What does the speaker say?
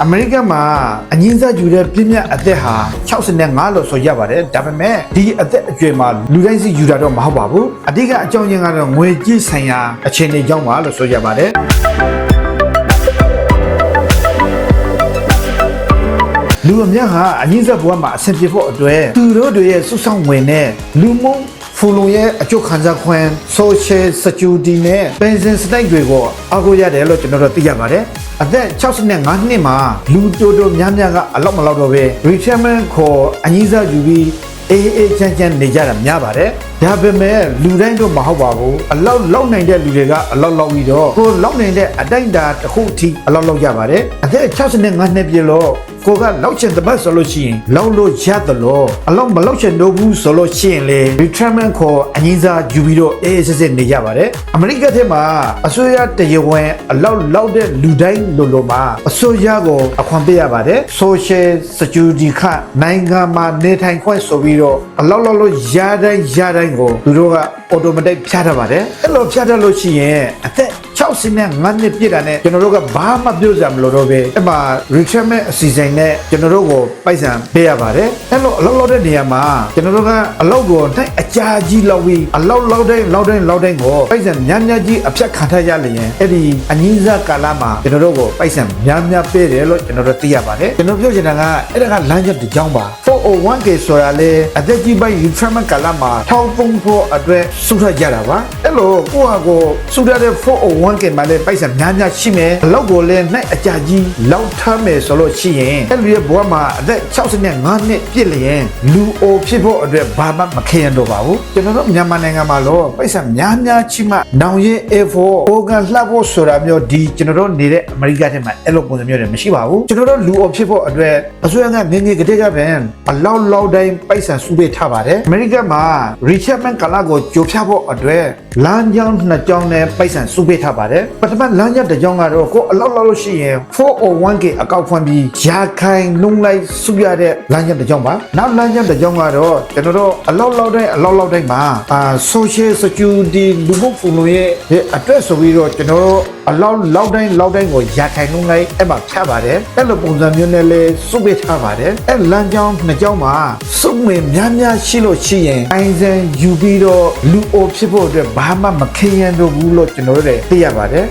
အမေရိကန်မှာအငင်းစားယူတဲ့ပြင်းပြအသက်ဟာ65လို့ဆိုရပါတယ်ဒါပေမဲ့ဒီအသက်အကျွေးမှာလူတိုင်းစီယူတာတော့မဟုတ်ပါဘူးအဓိကအကြောင်းရင်းကတော့ငွေကြေးဆိုင်ရာအခြေအနေကြောင့်ပါလို့ဆိုရပါတယ်လူအများဟာအငင်းစားဘဝမှာအဆင်ပြေဖို့အတွက်သူတို့တွေရဲ့စုဆောင်ဝင်တဲ့လူမှုဖူလုံရဲ့အကျိုးခံစားခွင့် social security နဲ့ pension စတိုက်တွေကိုအားကိုးရတယ်လို့ကျွန်တော်တို့သိရပါတယ်အသက်65နှစ်မှာလူတိုးတိုးများများကအလောက်မလောက်တော့ပဲ retirement ခေါ်အငင်းစားယူပြီးအေးအေးချမ်းချမ်းနေကြတာများပါတယ်ဒါပေမဲ့လူတိုင်းတော့မဟုတ်ပါဘူးအလောက်လောက်နိုင်တဲ့လူတွေကအလောက်လောက်ပြီးတော့ကိုလောက်နိုင်တဲ့အတိုင်းအတာတစ်ခုအထိအလောက်လောက်ကြပါတယ်အသက်65နှစ်ပြည့်လို့ ကိုကလောက်ချင်တဲ့ဘက်ဆိုလို့ရှိရင်လောက်လို့ရတယ်လို့အလောက်မလောက်ချင်တော့ဘူးဆိုလို့ရှိရင်လေ retirement ခေါ်အငင်းစားယူပြီးတော့အေးအေးစစ်စစ်နေကြပါတယ်အမေရိကထဲမှာအစိုးရတရားဝင်အလောက်လောက်တဲ့လူတိုင်းလိုလိုမှာအစိုးရကိုအခွန်ပေးရပါတယ် social security ခနိုင်ငံမှာနေထိုင်ခွင့်ဆိုပြီးတော့အလောက်လောက်လို့ရတိုင်းရတိုင်းကိုသူတို့က automatic ဖြတ်ထားပါတယ်အဲ့လိုဖြတ်ထားလို့ရှိရင်အသက်60နဲ့9နှစ်ပြည့်တာနဲ့ကျွန်တော်တို့ကဘာမှပြောစရာမလိုတော့ပဲအဲ့မှာ retirement အစီအစဉ်နဲ့ကျွန်တော်တို့ကိုပိုက်ဆံပေးရပါတယ်အဲ့လိုအလောက်လောက်တဲ့နေရာမှာကျွန်တော်တို့ကအလောက်ကိုတိုက်အကြာကြီးလောက်ပြီးအလောက်လောက်တဲ့လောက်တဲ့လောက်တဲ့ကိုပိုက်ဆံများများကြီးအဖြတ်ခံထားရလျင်အဲ့ဒီအငင်းစားကာလမှာကျွန်တော်တို့ကိုပိုက်ဆံများများပေးတယ်လို့ကျွန်တော်တို့သိရပါတယ်ကျွန်တော်ပြောချင်တာကအဲ့ဒါကလမ်းချက်တစ်ကြောင်းပါ 401k ဆိုတာလေအသက်ကြီးပိုင်း retirement ကာလမှာထောက်ပုံဖို့အတွက်စုထကြတာပါအဲ့လိုကိုယ့်ဟာကိုယ်စုထတဲ့ 401k မှာလည်းပိုက်ဆံများများရှိမယ်အလောက်ကိုလည်းနိုင်အကြာကြီးလောက်ထားမယ်ဆိုလို့ရှိရင်အဲ့လူရဲ့ဘဝမှာအသက်65နှစ်ပြည့်လျင်လူအိုဖြစ်ဖို့အတွက်ဘာမှမခဲရတော့ပါဘူးကျွန်တော်တို့မြန်မာနိုင်ငံမှာတော့ပိုက်ဆံများများချိမှနောင်ရင် A4 organ လှပ်ဖို့ဆိုတာမျိုးဒီကျွန်တော်တို့နေတဲ့အမေရိကထဲမှာအဲ့လိုပုံစံမျိုးတွေမရှိပါဘူးကျွန်တော်တို့လူအိုဖြစ်ဖို့အတွက်အစိုးရကငငယ်ကတည်းကပဲအလောက်လောက်တိုင်းပိုက်ဆံစုပေးထားပါတယ်အမေရိကမှာ retirement ကာလကိုကြိုဖြတ်ဖို့အတွက်လမ်းကြောင်းနှစ်ကြောင်းနဲ့ပိုက်ဆံစုပေးထားပါတယ်ပထမလမ်းကြောင်းတစ်ကြောင်းကတော့ကိုအလောက်လောက်လို့ရှိရင် 401k အကောက်ဖွင့်ပြီးရာခိုင်နှုန်းလိုက်စုရတဲ့လမ်းကြောင်းတစ်ကြောင်းပါနောက်လမ်းကြောင်းတစ်ကြောင်းကတော့ကျွန်တော်တို့အလောက်လောက်တိုင်းအလောက်လောက်တိုင်းမှာအာ social security လူမှုဖူလုံရဲ့အတွက်ဆိုပြီးတော့ကျွန်တော်တို့အလောက်လောက်တိုင်းလောက်တိုင်းကိုရာခိုင်နှုန်းလိုက်အဲ့မှာဖြတ်ပါတယ်အဲ့လိုပုံစံမျိုးနဲ့လဲစုပေးထားပါတယ်အဲ့လမ်းကြောင်းနှစ်ကြောင်းမှာစုငွေများများရှိလို့ရှိရင်အိုင်ဇန်ယူပြီးတော့လူအိုဖြစ်ဖို့အတွက်ဘာမှမခင်ရန်တော့ဘူးလို့ကျွန်တော်တို့လည်းသိရပါတယ်